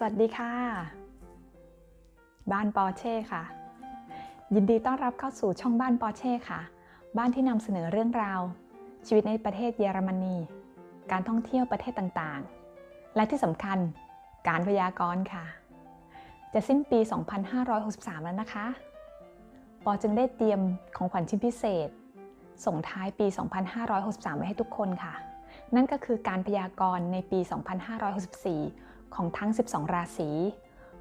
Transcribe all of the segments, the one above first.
สวัสดีค่ะ บ้านปอเช่ค่ะ ยินดีต้อนรับเข้าสู่ช่องบ้านปอเช่ค่ะ บ้านที่นำเสนอเรื่องราว ชีวิตในประเทศเยอรมนี การท่องเที่ยวประเทศต่างๆ และที่สำคัญการพยากรณ์ค่ะ จะสิ้นปี 2563 แล้วนะคะ ปอจึงได้เตรียมของขวัญชิ้นพิเศษ ส่งท้ายปี 2563 ไว้ให้ทุกคนค่ะ นั่นก็คือการพยากรณ์ในปี 2564 ของทั้ง 12 ราศี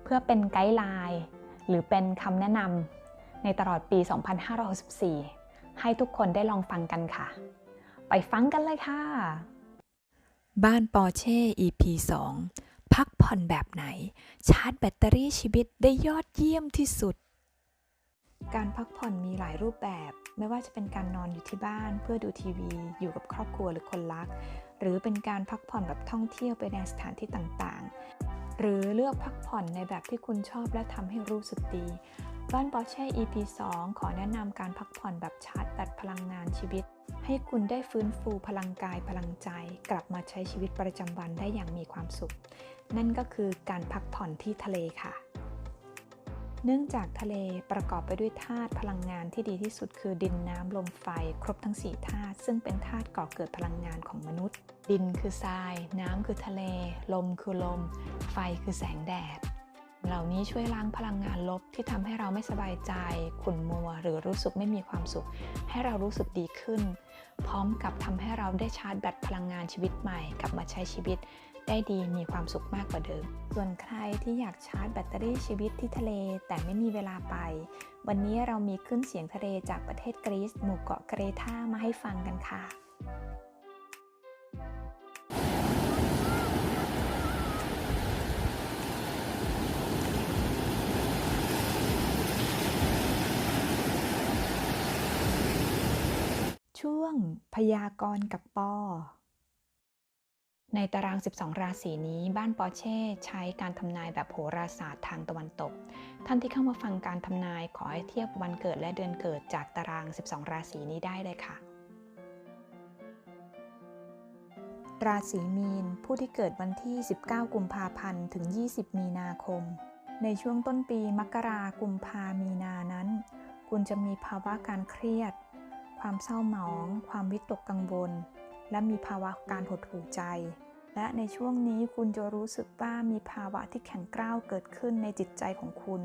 เพื่อเป็นไกด์ไลน์หรือเป็นคำแนะนำในตลอดปี 2564 ให้ทุกคนได้ลองฟังกันค่ะ ไปฟังกันเลยค่ะ บ้านปอเช่ EP 2 พักผ่อนแบบไหน ชาร์จแบตเตอรี่ชีวิตได้ยอดเยี่ยมที่สุด การพักผ่อนมีหลายรูปแบบ ไม่ว่าจะเป็นการนอนอยู่ที่บ้าน เพื่อดูทีวี อยู่กับครอบครัวหรือคนรัก หรือเป็นการพักผ่อนแบบท่องเที่ยวไปในสถานที่ต่างๆ หรือเลือกพักผ่อนในแบบที่คุณชอบและทำให้รู้สึกดี บ้านปอเช่ EP 2 ขอแนะนำการพักผ่อนแบบชาร์จแบตพลังงานชีวิต ให้คุณได้ฟื้นฟูพลังกายพลังใจ กลับมาใช้ชีวิตประจำวันได้อย่างมีความสุข นั่นก็คือการพักผ่อนที่ทะเลค่ะ เนื่องจากทะเลประกอบไปด้วยธาตุพลังงานที่ดีที่สุดคือดินน้ำลมไฟ ครบทั้ง4ธาตุซึ่งเป็นธาตุก่อเกิดพลังงานของมนุษย์ ดินคือทราย น้ำคือทะเล ลมคือลม ไฟคือแสงแดด เหล่านี้ช่วยล้างพลังงานลบที่ทำให้เราไม่สบายใจ ขุ่นมัว หรือรู้สึกไม่มีความสุข ให้เรารู้สึกดีขึ้น พร้อมกับทำให้เราได้ชาร์จแบตพลังงานชีวิตใหม่กลับมาใช้ชีวิต ได้ดีมีความสุขมากกว่าเดิม ส่วนใครที่อยากชาร์จแบตเตอรี่ชีวิตที่ทะเล แต่ไม่มีเวลาไป วันนี้เรามีขึ้นเสียงทะเลจากประเทศกรีซหมู่เกาะเกรทามาให้ฟังกันค่ะช่วงพยากรณ์กับปอ ในตาราง 12 ราศีนี้ บ้านปอเช่ใช้การทำนายแบบโหราศาสตร์ทางตะวันตก ท่านที่เข้ามาฟังการทำนายขอให้เทียบวันเกิดและเดือนเกิดจากตาราง 12 ราศีนี้ได้เลยค่ะ ราศีมีน ผู้ที่เกิดวันที่ 19 กุมภาพันธ์ ถึง 20 มีนาคม ในช่วงต้นปีมกรากุมภามีนานั้น คุณจะมีภาวะการเครียด ความเศร้าหมอง ความวิตกกังวลและมีภาวะการหดหู่ใจ และในช่วงนี้คุณจะรู้สึกว่ามีภาวะที่แข็งกร้าวเกิดขึ้นในจิตใจของคุณ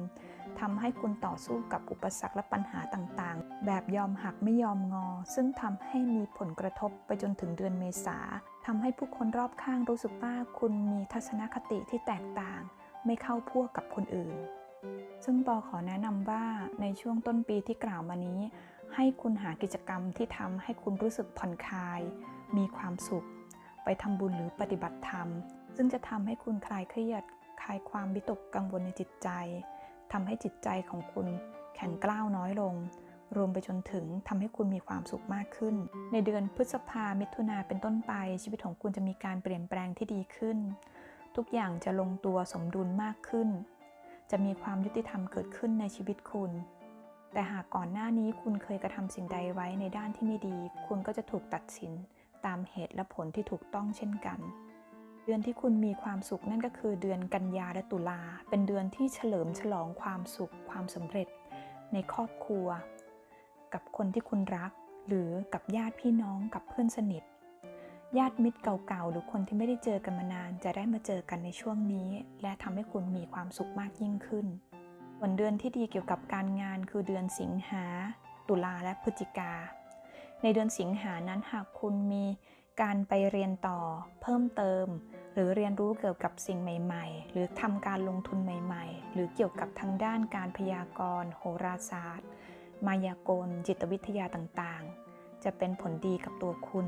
ทำให้คุณต่อสู้กับอุปสรรคและปัญหาต่างๆ แบบยอมหักไม่ยอมงอ ซึ่งทำให้มีผลกระทบไปจนถึงเดือนเมษาทำให้ผู้คนรอบข้างรู้สึกว่าคุณมีทัศนคติที่แตกต่าง ไม่เข้าพวกกับคนอื่น ซึ่งปอขอแนะนำว่าในช่วงต้นปีที่กล่าวมานี้ ให้คุณหากิจกรรมที่ทำให้คุณรู้สึกผ่อนคลาย มีความสุข ไปทำบุญหรือปฏิบัติธรรม ซึ่งจะทำให้คุณคลายเครียด คลายความวิตกกังวลในจิตใจทำให้จิตใจของคุณแข็งกร้าวน้อยลง รวมไปจนถึงทำให้คุณมีความสุขมากขึ้น ในเดือนพฤษภามิถุนาเป็นต้นไป ชีวิตของคุณจะมีการเปลี่ยนแปลงที่ดีขึ้น ทุกอย่างจะลงตัวสมดุลมากขึ้น จะมีความยุติธรรมเกิดขึ้นในชีวิตคุณแต่หากก่อนหน้านี้คุณเคยกระทำสิ่งใดไว้ในด้านที่ไม่ดี คุณก็จะถูกตัดสิน ตามเหตุและผลที่ถูกต้องเช่นกัน เดือนที่คุณมีความสุขนั่นก็คือเดือนกันยาและตุลา เป็นเดือนที่เฉลิมฉลองความสุขความสำเร็จ ในครอบครัว กับคนที่คุณรัก หรือกับญาติพี่น้องกับเพื่อนสนิท ญาติมิตรเก่าๆ หรือคนที่ไม่ได้เจอกันมานาน จะได้มาเจอกันในช่วงนี้ และทำให้คุณมีความสุขมากยิ่งขึ้นส่วนเดือนที่ดีเกี่ยวกับการงานคือเดือนสิงหา ตุลาและพฤศจิกา ในเดือนสิงหานั้นหากคุณมีการไปเรียนต่อเพิ่มเติม หรือเรียนรู้เกี่ยวกับสิ่งใหม่ ๆ หรือทำการลงทุนใหม่ ๆ หรือเกี่ยวกับทางด้านการพยากรณ์โหราศาสตร์ มายากล จิตวิทยาต่างๆ จะเป็นผลดีกับตัวคุณ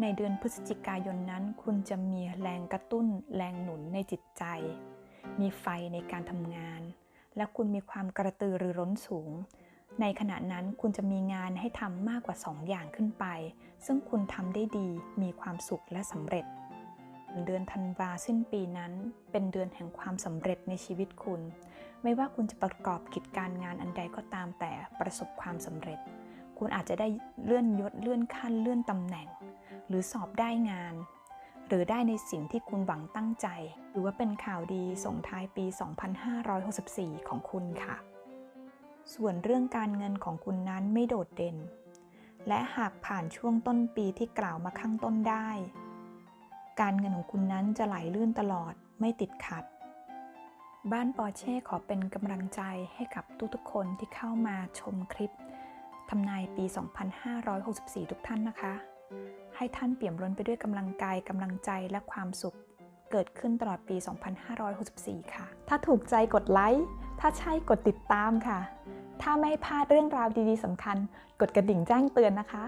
ในเดือนพฤศจิกายนนั้น คุณจะมีแรงกระตุ้น แรงหนุนในจิตใจ มีไฟในการทำงาน และคุณมีความกระตือรือร้นสูง ในขณะนั้นคุณจะมีงานให้ทำมากกว่า 2 อย่างขึ้นไป ซึ่งคุณทำได้ดีมีความสุขและสำเร็จ เดือนธันวาสิ้นปีนั้น เป็นเดือนแห่งความสำเร็จในชีวิตคุณ ไม่ว่าคุณจะประกอบกิจการงานอันใดก็ตามแต่ประสบความสำเร็จ คุณอาจจะได้เลื่อนยศเลื่อนขั้นเลื่อนตำแหน่ง หรือสอบได้งาน หรือได้ในสิ่งที่คุณหวังตั้งใจ หรือว่าเป็นข่าวดีส่งท้ายปี 2564 ของคุณค่ะ ส่วนเรื่องการเงินของคุณนั้นไม่โดดเด่น และหากผ่านช่วงต้นปีที่กล่าวมาข้างต้นได้ การเงินของคุณนั้นจะไหลลื่นตลอดไม่ติดขัด บ้านปอร์เช่ขอเป็นกำลังใจให้กับทุกๆคนที่เข้ามาชมคลิปทำนายปี 2564 ทุกท่านนะคะ ให้ท่านเปี่ยมล้นไปด้วยกำลังกายกำลังใจและความสุข เกิดขึ้นตลอดปี 2564 ค่ะ ถ้าถูกใจกดไลค์ ถ้าใช่กดติดตามค่ะ ถ้าไม่พลาดเรื่องราวดีๆสำคัญ กดกระดิ่งแจ้งเตือนนะคะ